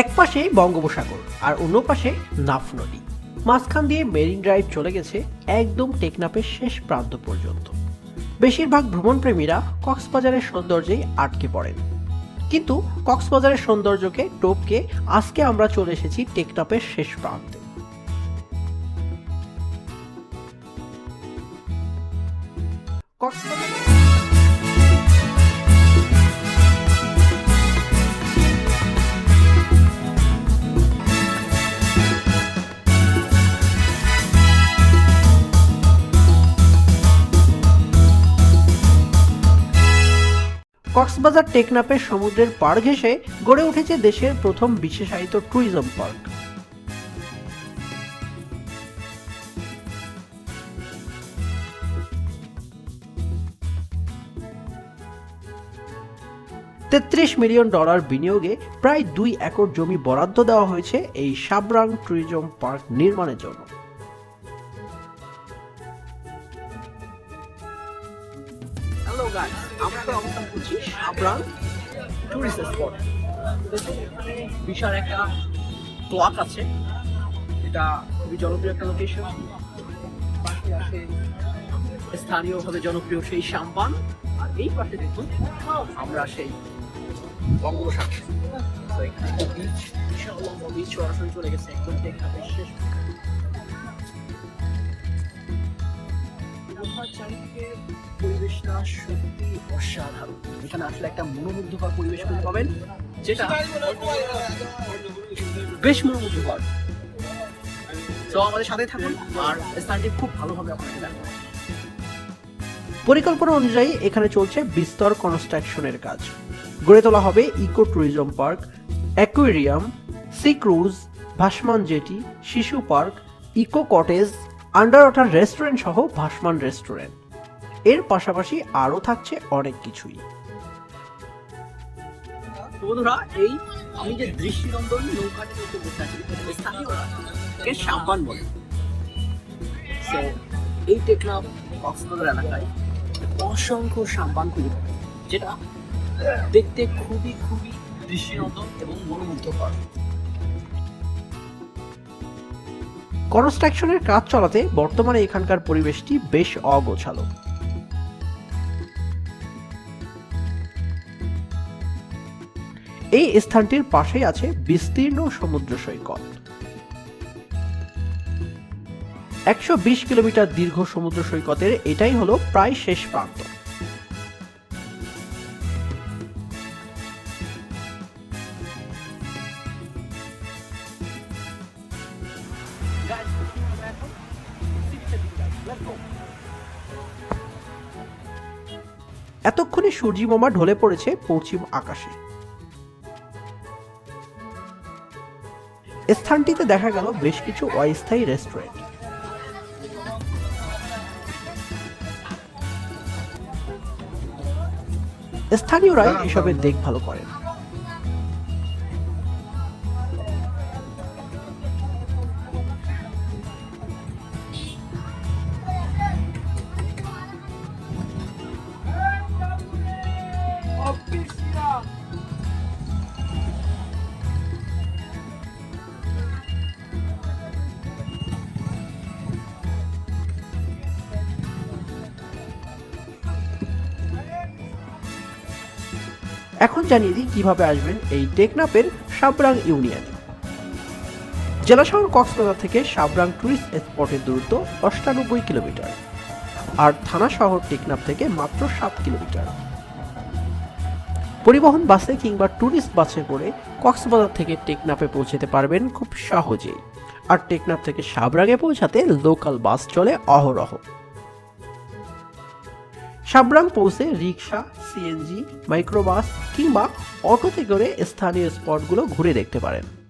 এক পাশে বঙ্গোপসাগর আর অন্য পাশে নাফ নদী। মাঝখান দিয়ে মেরিন ড্রাইভ চলে গেছে একদম টেকনাফের শেষ প্রান্ত পর্যন্ত। বেশিরভাগ ভ্রমণপ্রেমীরা কক্সবাজারের সৌন্দর্যেই আটকে পড়েন। কিন্তু কক্সবাজারের সৌন্দর্যকে, টোপকে আজকে আমরা চলে এসেছি টেকনাফের শেষ প্রান্তে। কক্সবাজার কক্সবাজার টেকনাফের সমুদ্রের পাড় ঘেঁষে গড়ে উঠেছে দেশের প্রথম বিশেষায়িত ট্যুরিজম পার্ক তেত্রিশ মিলিয়ন ডলার বিনিয়োগে প্রায় দুই একর জমি বরাদ্দ দেওয়া হয়েছে এই সাবরাং ট্যুরিজম পার্ক নির্মাণের জন্য। বিশাল একটা ক্লক আছে, এটা খুবই জনপ্রিয় একটা লোকেশন পাশে আছে স্থানীয়ভাবে জনপ্রিয় সেই সাম্পান, আর এই পাশে দেখুন, আমরা সেই বঙ্গোপসাগর। বিচ বিশাল লম্বা বিচ সরাসরি চলে গেছে, একদম টেকনাফের শেষ। পরিবেশটা সত্যি অসাধারণ এখানে আসলে একটা মনোমুগ্ধকর পরিবেশ পাবেন যেটা বেশ মনোমুগ্ধকর তো আমাদের সাথে থাকুন আর স্থানটি খুব ভালোভাবে আপনাকে পরিকল্পনা অনুযায়ী এখানে চলছে বিস্তর কনস্ট্রাকশনের কাজ গড়ে তোলা হবে eco tourism park aquarium sea cruise ভাসমান জেটি শিশু park eco cottage under water restaurant সহ ভাসমান রেস্টুরেন্টের পাশাপাশি আরও থাকছে অনেক কিছুই। বন্ধুরা এই আমি যে দৃষ্টিনন্দন নৌকাটি দেখতে বসে আছি স্থানীয়রা সাম্পান বলে। So, এই টেকনাফ কক্সবাজার এলাকায় অসংখ্য সাম্পান খুঁজে যেটা দেখতে খুবই খুবই দৃষ্টিনন্দন এবং মনোমুগ্ধকর। কনস্ট্রাকশনের কাজ চলাতে বর্তমানে এখানকার পরিবেশটি বেশ অগোছালো। এই স্থানটির পাশেই আছে বিস্তীর্ণ সমুদ্র সৈকত। একশো বিশ কিলোমিটার দীর্ঘ সমুদ্র সৈকতের এটাই হলো প্রায় শেষ প্রান্ত। এতক্ষণে সূর্যি মামা ঢলে পড়েছে পশ্চিম আকাশে। স্থানটিতে দেখা গেল বেশ কিছু অস্থায়ী রেস্টুরেন্ট। স্থানীয়রাই এসবের দেখভাল করেন। এখন জানিয়ে দিই কীভাবে আসবেন এই টেকনাপের সাবরাং ইউনিয়নে। জেলা শহর কক্সবাজার থেকে সাবরাং টুরিস্ট স্পটের দূরত্ব অষ্টানব্বই কিলোমিটার। আর থানা শহর টেকনাপ থেকে মাত্র সাত কিলোমিটার। পরিবহন বাসে কিংবা ট্যুরিস্ট বাসে করে কক্সবাজার থেকে টেকনাফে পৌঁছাতে পারবেন খুব সহজেই আর টেকনাফ থেকে সাবরাগে পৌঁছাতে লোকাল বাস চলে অহরহ। সাবরাং পৌঁছে রিক্সা সিএনজি মাইক্রোবাস কিংবা অটোতে করে স্থানীয় স্পটগুলো ঘুরে দেখতে পারেন।